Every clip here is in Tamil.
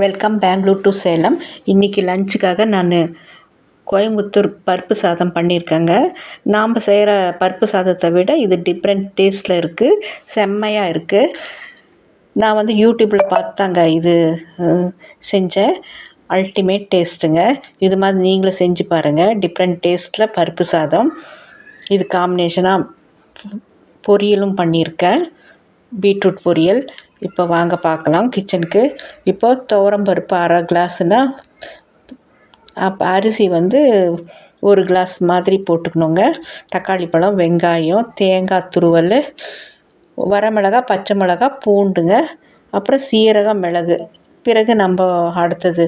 வெல்கம் பெங்களூர் டு சேலம் இன்றைக்கி லஞ்சுக்காக நான் கோயம்புத்தூர் பருப்பு சாதம் பண்ணியிருக்கேங்க. நாம் செய்கிற பருப்பு சாதத்தை விட இது டிஃப்ரெண்ட் டேஸ்ட்டில் இருக்குது செம்மையாக இருக்குது நான் வந்து யூடியூப்பில் பார்த்தாங்க இது செஞ்சேன். அல்டிமேட் டேஸ்ட்டுங்க இது மாதிரி நீங்களும் செஞ்சு பாருங்கள் டிஃப்ரெண்ட் டேஸ்ட்டில் பருப்பு சாதம். இது காம்பினேஷனாக பொரியலும் பண்ணியிருக்கேன். பீட்ரூட் பொரியல். இப்போ வாங்க பார்க்கலாம் கிச்சனுக்கு இப்போ துவரம்பருப்பு அரை கிளாஸ்னால் அப்போ அரிசி வந்து ஒரு கிளாஸ் மாதிரி போட்டுக்கணுங்க. தக்காளி பழம் வெங்காயம் தேங்காய் துருவல் வரமிளகா பச்சை மிளகா பூண்டுங்க. அப்புறம் சீரகம் மிளகு. பிறகு நம்ம அடுத்தது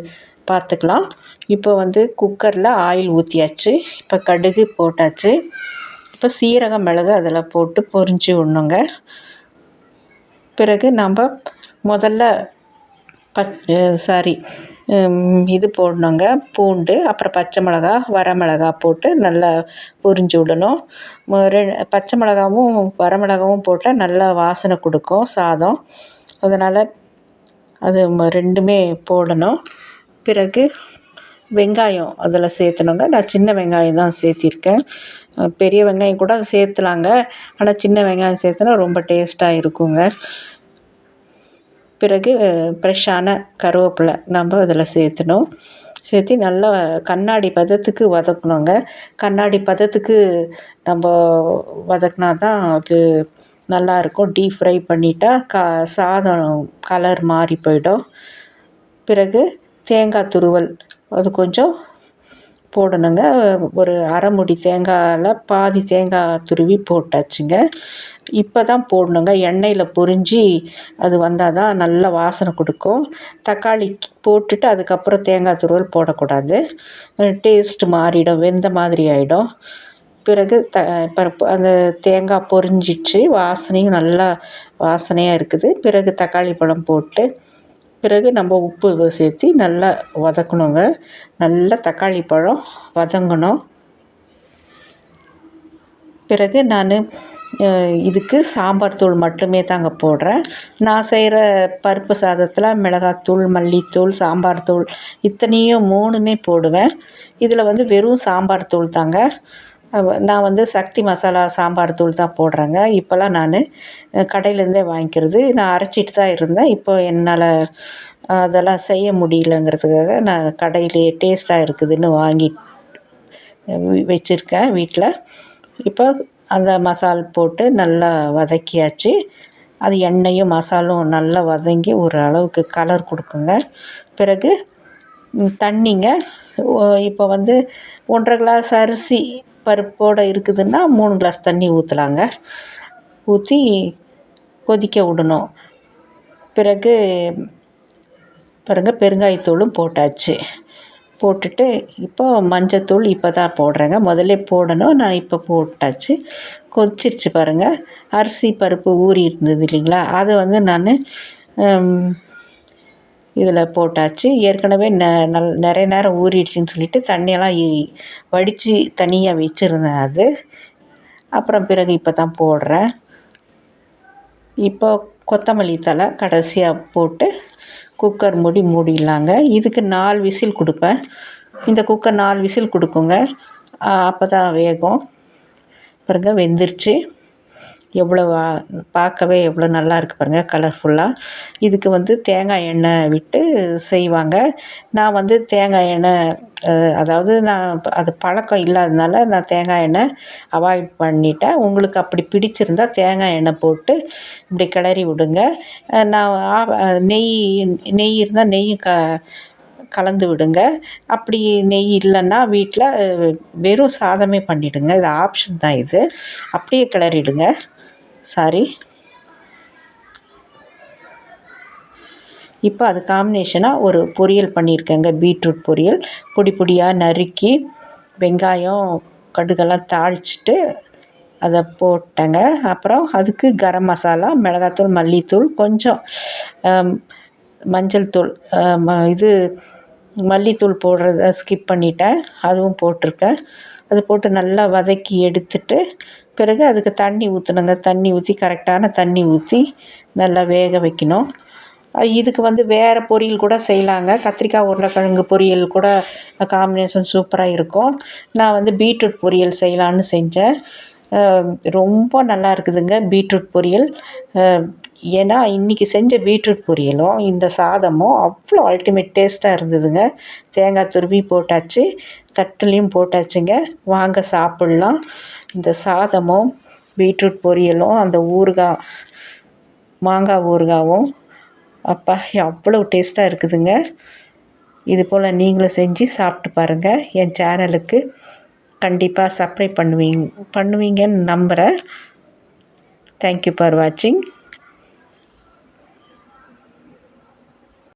பார்த்துக்கலாம் இப்போ வந்து குக்கரில் ஆயில் ஊற்றியாச்சு இப்போ கடுகு போட்டாச்சு. இப்போ சீரகம் மிளகு அதில் போட்டு பொறிஞ்சு விடணுங்க. பிறகு நம்ம முதல்ல பச் சாரி இது போடணுங்க. பூண்டு அப்புறம் பச்சை மிளகா வரமிளகா போட்டு நல்லா பொரிஞ்சு விடணும். ரெ- பச்சை மிளகாவும் வரமிளகாவும் போட்டால் நல்லா வாசனை கொடுக்கும் சாதம். அதனால் அது ம- ரெண்டுமே போடணும். பிறகு வெங்காயம் அதில் சேர்த்தணுங்க. நான் சின்ன வெங்காயம் தான் சேர்த்திருக்கேன். பெரிய வெங்காயம் கூட சேர்த்துலாங்க. ஆனால் சின்ன வெங்காயம் சேர்த்துனா ரொம்ப டேஸ்ட்டாக இருக்குங்க. பிறகு ஃப்ரெஷ்ஷான கருவேப்பிலை நம்ம அதில் சேர்த்தணும். சேர்த்து நல்லா கண்ணாடி பதத்துக்கு வதக்கணுங்க. கண்ணாடி பதத்துக்கு நம்ம வதக்கினா தான் அது நல்லாயிருக்கும். டீப் ஃப்ரை பண்ணிட்டா கா சாதம் கலர் மாறி போயிடும். பிறகு தேங்காய் துருவல் அது கொஞ்சம் போடணுங்க. ஒரு அரைமுடி தேங்காயில் பாதி தேங்காய் துருவி போட்டாச்சுங்க. இப்போ தான் போடணுங்க. எண்ணெயில் பொரிஞ்சு அது வந்தால் தான் நல்ல வாசனை கொடுக்கும். தக்காளி போட்டுட்டு அதுக்கப்புறம் தேங்காய் துருவல் போடக்கூடாது. டேஸ்ட் மாறிடும். வெந்த மாதிரி ஆகிடும் பிறகு த பருப்பு அந்த தேங்காய் பொரிஞ்சிச்சு வாசனையும் நல்லா வாசனையாக இருக்குது. பிறகு தக்காளி பழம் போட்டு பிறகு நம்ம உப்பு சேர்த்து நல்லா வதக்கணுங்க. நல்லா தக்காளி பழம் வதங்கணும். பிறகு நான் இதுக்கு சாம்பார் தூள் மட்டுமே தாங்க போடுறேன். நான் செய்கிற பருப்பு சாதத்தில் மிளகாத்தூள் மல்லித்தூள் சாம்பார் தூள் இத்தனையும் மூணுமே போடுவேன். இதில் வந்து வெறும் சாம்பார் தூள் தாங்க. நான் வந்து சக்தி மசாலா சாம்பார் தூள் தான் போடுறேங்க. இப்போல்லாம் நான் கடையிலேருந்தே வாங்கிக்கிறது. நான் அரைச்சிட்டு தான் இருந்தேன். இப்போ என்னால் அதெல்லாம் செய்ய முடியலங்கிறதுக்காக நான் கடையிலேயே டேஸ்ட்டாக இருக்குதுன்னு வாங்கி வச்சுருக்கேன் வீட்டில் இப்போ அந்த மசால் போட்டு நல்லா வதக்கியாச்சு. அது எண்ணெயும் மசாலும் நல்லா வதங்கி ஒரு அளவுக்கு கலர் கொடுக்குங்க. பிறகு தண்ணிங்க. ஓ- இப்போ வந்து ஒன்றரை கிளாஸ் அரிசி பருப்போடு இருக்குதுன்னா மூணு கிளாஸ் தண்ணி ஊற்றலாங்க ஊற்றி கொதிக்க விடணும். பிறகு பாருங்க பெருங்காயத்தூளும் போட்டாச்சு. போட்டுட்டு இப்போ மஞ்சத்தூள் இப்போ தான் போடுறேங்க. முதல்ல போடணும் நான் இப்போ போட்டாச்சு. கொதிச்சிருச்சு பாருங்கள் அரிசி பருப்பு ஊறி இருந்தது இல்லைங்களா? அதை வந்து நான் இதில் போட்டாச்சு. ஏற்கனவே ந நல் நிறைய நேரம் ஊறிடுச்சின்னு சொல்லிட்டு தண்ணியெல்லாம் வடித்து தனியாக வச்சுருந்தேன் அது. அப்புறம் பிறகு இப்போ தான் போடுறேன். இப்போ கொத்தமல்லி தழை கடைசியாக போட்டு குக்கர் மூடி மூடிடலாங்க. இதுக்கு நாலு விசில் கொடுப்பேன். இந்த குக்கர் நாலு விசில் கொடுக்குங்க. அப்போ தான் வேகும். பாருங்க வெந்துருச்சு. எவ்வளோ வா- பார்க்கவே எவ்வளோ நல்லா இருக்குது பாருங்கள் கலர்ஃபுல்லாக இதுக்கு வந்து தேங்காய் எண்ணெய் விட்டு செய்வாங்க. நான் வந்து தேங்காய் எண்ணெய் அதாவது நான் அது பழக்கம் இல்லாததுனால நான் தேங்காய் எண்ணெய் அவாய்ட் பண்ணிட்டேன். உங்களுக்கு அப்படி பிடிச்சிருந்தா தேங்காய் எண்ணெய் போட்டு இப்படி கிளறி விடுங்க. நான் நெய் நெய் இருந்தால் நெய்யும் க கலந்து விடுங்க. அப்படி நெய் இல்லைன்னா வீட்டில் வெறும் சாதமே பண்ணிவிடுங்க இது ஆப்ஷன் தான் இது. அப்படியே கிளறிடுங்க. சாரி இப்போ அது காம்பினேஷனாக ஒரு பொரியல் பண்ணியிருக்கேங்க பீட்ரூட் பொரியல். பொடி பொடியாக நறுக்கி வெங்காயம் கடுகெல்லாம் தாளிச்சிட்டு அதை போட்டேங்க. அப்புறம் அதுக்கு கரம் மசாலா மிளகாத்தூள் மல்லித்தூள் கொஞ்சம் மஞ்சள் தூள் இது மல்லித்தூள் போடுறத ஸ்கிப் பண்ணிட்டேன். அதுவும் போட்டிருக்கேன். அது போட்டு நல்லா வதக்கி எடுத்துட்டு பிறகு அதுக்கு தண்ணி ஊற்றணுங்க தண்ணி ஊற்றி கரெக்டான தண்ணி ஊற்றி நல்லா வேக வைக்கணும். இதுக்கு வந்து வேறு பொரியல் கூட செய்யலாங்க. கத்திரிக்காய் உருளைக்கிழங்கு பொரியல் கூட காம்பினேஷன் சூப்பராக இருக்கும். நான் வந்து பீட்ரூட் பொரியல் செய்யலான்னு செஞ்சேன். ரொம்ப நல்லா இருக்குதுங்க பீட்ரூட் பொரியல். ஏன்னா இன்றைக்கி செஞ்ச பீட்ரூட் பொரியலும் இந்த சாதமும் அவ்வளோ அல்டிமேட் டேஸ்ட்டாக இருந்ததுங்க. தேங்காய் துருவி போட்டாச்சு தட்டுலேயும் போட்டாச்சுங்க. வாங்க சாப்பிட்லாம். இந்த சாதமும் பீட்ரூட் பொரியலும் அந்த ஊறுகாய் மாங்காய் ஊறுகாவும் அப்பா அவ்வளோ டேஸ்ட்டாக இருக்குதுங்க. இது போல் நீங்களும் செஞ்சு சாப்பிட்டு பாருங்கள் என் சேனலுக்கு கண்டிப்பாக சப்ஸ்கிரைப் பண்ணுவீங்க பண்ணுவீங்கன்னு நம்புகிறேன் தேங்க்யூ ஃபார் வாட்சிங்